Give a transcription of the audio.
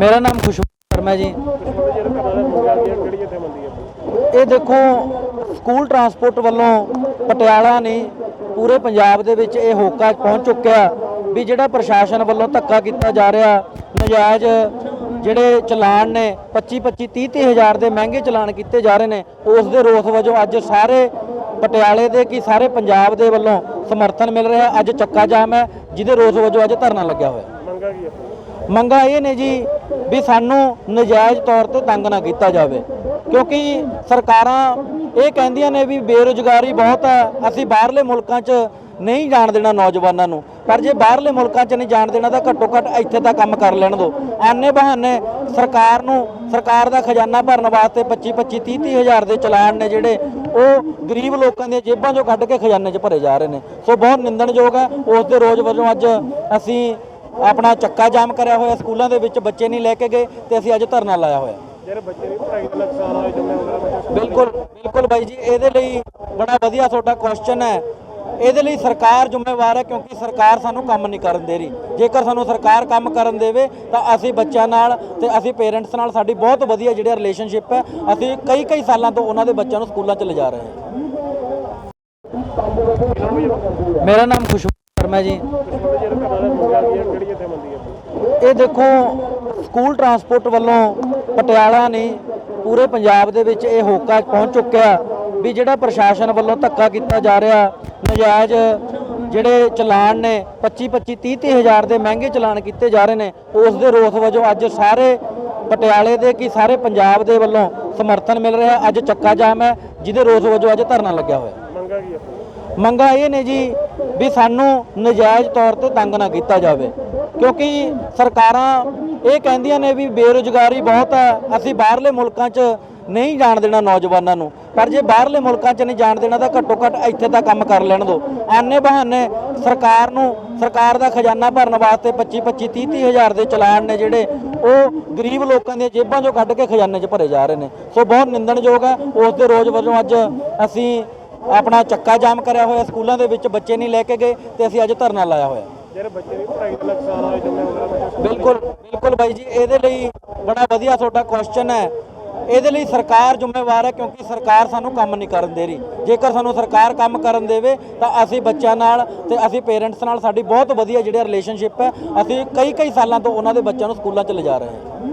ਮੇਰਾ ਨਾਮ ਖੁਸ਼ਬੂ ਸ਼ਰਮਾ ਜੀ। ਇਹ ਦੇਖੋ, ਸਕੂਲ ਟਰਾਂਸਪੋਰਟ ਵੱਲੋਂ ਪਟਿਆਲਾ ਨਹੀਂ ਪੂਰੇ ਪੰਜਾਬ ਦੇ ਵਿੱਚ ਇਹ ਹੋਕਾ ਪਹੁੰਚ ਚੁੱਕਿਆ ਵੀ ਜਿਹੜਾ ਪ੍ਰਸ਼ਾਸਨ ਵੱਲੋਂ ਧੱਕਾ ਕੀਤਾ ਜਾ ਰਿਹਾ, ਨਜਾਇਜ਼ ਜਿਹੜੇ ਚਲਾਨ ਨੇ 25 25 30 30 ਹਜ਼ਾਰ ਦੇ ਮਹਿੰਗੇ ਚਲਾਨ ਕੀਤੇ ਜਾ ਰਹੇ ਨੇ, ਉਸ ਦੇ ਰੋਸ ਵਜੋਂ ਅੱਜ ਸਾਰੇ ਪਟਿਆਲੇ ਦੇ ਕੀ ਸਾਰੇ ਪੰਜਾਬ ਦੇ ਵੱਲੋਂ ਸਮਰਥਨ ਮਿਲ ਰਿਹਾ, ਅੱਜ ਚੱਕਾ ਜਾਮ ਹੈ, ਜਿਹਦੇ ਰੋਸ ਵਜੋਂ ਅੱਜ ਧਰਨਾ ਲੱਗਿਆ ਹੋਇਆ। ਮੰਗਾ ਇਹ ਨੇ ਜੀ ਵੀ ਸਾਨੂੰ ਨਜਾਇਜ਼ ਤੌਰ ਤੇ ਤੰਗ ਨਾ ਕੀਤਾ ਜਾਵੇ। ਕਿਉਂਕਿ ਸਰਕਾਰਾਂ ਇਹ ਕਹਿੰਦੀਆਂ ਨੇ ਵੀ ਬੇਰੁਜ਼ਗਾਰੀ ਬਹੁਤ ਹੈ ਅਸੀਂ ਬਾਹਰਲੇ ਮੁਲਕਾਂ 'ਚ ਨਹੀਂ ਜਾਣ ਦੇਣਾ ਨੌਜਵਾਨਾਂ ਨੂੰ। ਪਰ ਜੇ ਬਾਹਰਲੇ ਮੁਲਕਾਂ 'ਚ ਨਹੀਂ ਜਾਣ ਦੇਣਾ ਤਾਂ ਘੱਟੋ ਘੱਟ ਇੱਥੇ ਤਾਂ ਕੰਮ ਕਰ ਲੈਣ ਦਿਓ ਆਨੇ ਬਹਾਨੇ ਸਰਕਾਰ ਨੂੰ, ਸਰਕਾਰ ਦਾ ਖਜ਼ਾਨਾ ਭਰਨ ਵਾਸਤੇ 25 25 30 30 ਹਜ਼ਾਰ ਦੇ ਚਲਾਨ ਨੇ ਜਿਹੜੇ, ਉਹ ਗਰੀਬ ਲੋਕਾਂ ਦੀਆਂ ਜੇਬਾਂ 'ਚੋਂ ਕੱਢ ਕੇ ਖਜ਼ਾਨੇ 'ਚ ਭਰੇ ਜਾ ਰਹੇ ਨੇ। ਸੋ ਬਹੁਤ ਨਿੰਦਣਯੋਗ ਹੈ ਉਸ ਦੇ ਰੋਜ਼ ਵਜੋਂ ਅੱਜ ਅਸੀਂ ਆਪਣਾ ਚੱਕਾ ਜਾਮ ਕਰਿਆ ਹੋਇਆ ਸਕੂਲਾਂ ਦੇ ਵਿੱਚ ਬੱਚੇ ਨਹੀਂ ਲੈ ਕੇ ਗਏ ਤੇ ਅਸੀਂ ਅੱਜ ਧਰਨਾ ਲਾਇਆ ਹੋਇਆ। ਜਿਹੜੇ ਬੱਚੇ ਦੀ ਪੜ੍ਹਾਈ ਦਾ ਨੁਕਸਾਨ ਹੋਇਆ ਜਿੰਨੇ ਉਹਨਾਂ ਬਿਲਕੁਲ ਬਿਲਕੁਲ ਬਾਈ ਜੀ ਇਹਦੇ ਲਈ ਬੜਾ ਵਧੀਆ ਤੁਹਾਡਾ ਕੁਐਸਚਨ ਹੈ। ਇਹਦੇ ਲਈ ਸਰਕਾਰ ਜ਼ਿੰਮੇਵਾਰ ਹੈ ਕਿਉਂਕਿ ਸਰਕਾਰ ਸਾਨੂੰ ਕੰਮ ਨਹੀਂ ਕਰਨ ਦੇ ਰਹੀ। ਜੇਕਰ ਸਾਨੂੰ ਸਰਕਾਰ ਕੰਮ ਕਰਨ ਦੇਵੇ ਤਾਂ ਅਸੀਂ ਬੱਚਿਆਂ ਨਾਲ ਤੇ ਅਸੀਂ ਪੇਰੈਂਟਸ ਨਾਲ ਸਾਡੀ ਬਹੁਤ ਵਧੀਆ ਜਿਹੜਾ ਰਿਲੇਸ਼ਨਸ਼ਿਪ ਹੈ ਅਸੀਂ ਕਈ ਕਈ ਸਾਲਾਂ ਤੋਂ ਉਹਨਾਂ ਦੇ ਬੱਚਿਆਂ ਨੂੰ ਸਕੂਲਾਂ 'ਚ ਲਿਜਾ ਰਹੇ ਹਾਂ। ਮੇਰਾ ਨਾਮ ਖੁਸ਼ਬੂ ਸ਼ਰਮਾ ਜੀ। ਇਹ ਦੇਖੋ ਸਕੂਲ ਟਰਾਂਸਪੋਰਟ ਵੱਲੋਂ ਪਟਿਆਲਾ ਨਹੀਂ ਪੂਰੇ ਪੰਜਾਬ ਦੇ ਵਿੱਚ ਇਹ ਹੋਕਾ ਪਹੁੰਚ ਚੁੱਕਿਆ ਵੀ ਜਿਹੜਾ ਪ੍ਰਸ਼ਾਸਨ ਵੱਲੋਂ ਧੱਕਾ ਕੀਤਾ ਜਾ ਰਿਹਾ ਨਜਾਇਜ਼ ਜਿਹੜੇ ਚਲਾਨ ਨੇ 25 25 30 30 ਹਜ਼ਾਰ ਦੇ ਮਹਿੰਗੇ ਚਲਾਨ ਕੀਤੇ ਜਾ ਰਹੇ ਨੇ ਉਸ ਦੇ ਰੋਸ ਵਜੋਂ ਅੱਜ ਸਾਰੇ ਪਟਿਆਲੇ ਦੇ ਕੀ ਸਾਰੇ ਪੰਜਾਬ ਦੇ ਵੱਲੋਂ ਸਮਰਥਨ ਮਿਲ ਰਿਹਾ ਅੱਜ ਚੱਕਾ ਜਾਮ ਹੈ ਜਿਹਦੇ ਰੋਸ ਵਜੋਂ ਅੱਜ ਧਰਨਾ ਲੱਗਿਆ ਹੋਇਆ। ਮੰਗਾ ਕੀ ਹੈ? ਮੰਗਾ ਇਹ ਨੇ ਜੀ ਵੀ ਸਾਨੂੰ ਨਜਾਇਜ਼ ਤੌਰ ਤੇ ਤੰਗ ਨਾ ਕੀਤਾ ਜਾਵੇ। ਕਿਉਂਕਿ ਸਰਕਾਰਾਂ ਇਹ ਕਹਿੰਦੀਆਂ ਨੇ ਵੀ ਬੇਰੁਜ਼ਗਾਰੀ ਬਹੁਤ ਹੈ ਅਸੀਂ ਬਾਹਰਲੇ ਮੁਲਕਾਂ 'ਚ ਨਹੀਂ ਜਾਣ ਦੇਣਾ ਨੌਜਵਾਨਾਂ ਨੂੰ। ਪਰ ਜੇ ਬਾਹਰਲੇ ਮੁਲਕਾਂ 'ਚ ਨਹੀਂ ਜਾਣ ਦੇਣਾ ਤਾਂ ਘੱਟੋ ਘੱਟ ਇੱਥੇ ਤਾਂ ਕੰਮ ਕਰ ਲੈਣ ਦਿਓ ਆਨੇ ਬਹਾਨੇ ਸਰਕਾਰ ਨੂੰ, ਸਰਕਾਰ ਦਾ ਖਜ਼ਾਨਾ ਭਰਨ ਵਾਸਤੇ 25 25 30 30 ਹਜ਼ਾਰ ਦੇ ਚਲਾਨ ਨੇ ਜਿਹੜੇ, ਉਹ ਗਰੀਬ ਲੋਕਾਂ ਦੀਆਂ ਜੇਬਾਂ 'ਚੋਂ ਕੱਢ ਕੇ ਖਜ਼ਾਨੇ 'ਚ ਭਰੇ ਜਾ ਰਹੇ ਨੇ। ਸੋ ਬਹੁਤ ਨਿੰਦਣਯੋਗ ਹੈ ਉਸ ਦੇ ਰੋਜ਼ ਵਜੋਂ ਅੱਜ ਅਸੀਂ ਆਪਣਾ ਚੱਕਾ ਜਾਮ ਕਰਿਆ ਹੋਇਆ ਸਕੂਲਾਂ ਦੇ ਵਿੱਚ ਬੱਚੇ ਨਹੀਂ ਲੈ ਕੇ ਗਏ ਤੇ ਅਸੀਂ ਅੱਜ ਧਰਨਾ ਲਾਇਆ ਹੋਇਆ। ਜਿਹੜੇ ਬੱਚੇ ਦੀ ਪੜ੍ਹਾਈ ਦਾ ਨੁਕਸਾਨ ਹੋਇਆ ਜਿੰਨੇ ਉਹਨਾਂ ਬਿਲਕੁਲ ਬਿਲਕੁਲ ਬਾਈ ਜੀ ਇਹਦੇ ਲਈ ਬੜਾ ਵਧੀਆ ਤੁਹਾਡਾ ਕੁਐਸਚਨ ਹੈ। ਇਹਦੇ ਲਈ ਸਰਕਾਰ ਜ਼ਿੰਮੇਵਾਰ ਹੈ ਕਿਉਂਕਿ ਸਰਕਾਰ ਸਾਨੂੰ ਕੰਮ ਨਹੀਂ ਕਰਨ ਦੇ ਰਹੀ। ਜੇਕਰ ਸਾਨੂੰ ਸਰਕਾਰ ਕੰਮ ਕਰਨ ਦੇਵੇ ਤਾਂ ਅਸੀਂ ਬੱਚਿਆਂ ਨਾਲ ਤੇ ਅਸੀਂ ਪੇਰੈਂਟਸ ਨਾਲ ਸਾਡੀ ਬਹੁਤ ਵਧੀਆ ਜਿਹੜਾ ਰਿਲੇਸ਼ਨਸ਼ਿਪ ਹੈ ਅਸੀਂ ਕਈ ਕਈ ਸਾਲਾਂ ਤੋਂ ਉਹਨਾਂ ਦੇ ਬੱਚਿਆਂ ਨੂੰ ਸਕੂਲਾਂ 'ਚ ਲਿਜਾ ਰਹੇ ਹਾਂ।